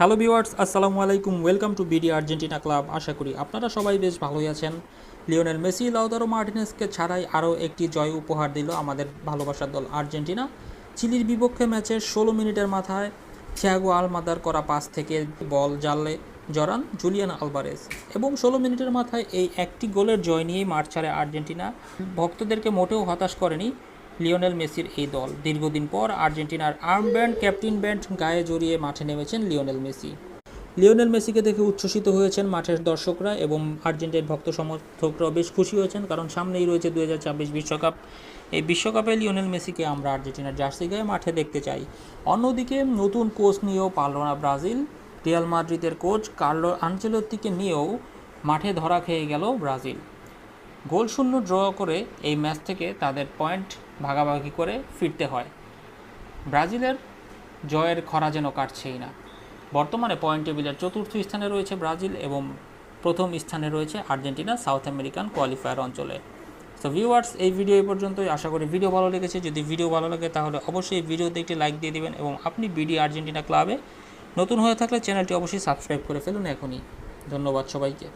Hello viewers আসসালামু আলাইকুম welcome to BD Argentina club আশা করি আপনারা সবাই বেশ ভালোই আছেন। লিওনেল মেসি, লাউদারো মার্টিনেসকে ছাড়াই আরও একটি জয় উপহার দিল আমাদের ভালোবাসার দল আর্জেন্টিনা। চিলির বিপক্ষে ম্যাচের ষোলো মিনিটের মাথায় থিয়াগো আলমাদার করা পাস থেকে বল জালে জরান জুলিয়ান আলবারেজ এবং ষোলো মিনিটের মাথায় এই একটি গোলের জয় নিয়েই মাঠ ছাড়ে আর্জেন্টিনা। ভক্তদেরকে মোটেও হতাশ করেনি লিওনেল মেসির এই দল। দীর্ঘদিন পর আর্জেন্টিনার আর্ম ব্যান্ড ক্যাপ্টেন ব্যান্ড গায়ে জড়িয়ে মাঠে নেমেছেন লিওনেল মেসি। লিওনেল মেসিকে দেখে উচ্ছ্বসিত হয়েছেন মাঠের দর্শকরা এবং আর্জেন্টিনার ভক্ত সমর্থকরাও বেশ খুশি হয়েছেন, কারণ সামনেই রয়েছে দু বিশ্বকাপ। এই বিশ্বকাপে লিওনেল মেসিকে আমরা আর্জেন্টিনার জার্সি গায়ে মাঠে দেখতে চাই। অন্যদিকে নতুন কোচ নিয়েও পারল না ব্রাজিল। রিয়াল মাদ্রিদের কোচ কার্লো আনচেলত্তিকে নিয়েও মাঠে ধরা খেয়ে গেল ব্রাজিল। গোল শূন্য ড্র করে এই ম্যাচ থেকে তাদের পয়েন্ট ভাগাভাগি করে ফিরতে হয়। ব্রাজিলের জয়ের খরা যেন কাটছেই না। বর্তমানে পয়েন্ট টেবিলের চতুর্থ স্থানে রয়েছে ব্রাজিল এবং প্রথম স্থানে রয়েছে আর্জেন্টিনা সাউথ আমেরিকান কোয়ালিফায়ার অঞ্চলে। সো ভিউয়ার্স এই ভিডিও এই পর্যন্তই। আশা করি ভিডিও ভালো লেগেছে। যদি ভিডিও ভালো লাগে, তাহলে অবশ্যই ভিডিওতে একটি লাইক দিয়ে দিবেন এবং আপনি বিডি আর্জেন্টিনা ক্লাবে নতুন হয়ে থাকলে চ্যানেলটি অবশ্যই সাবস্ক্রাইব করে ফেলুন এখনই। ধন্যবাদ সবাইকে।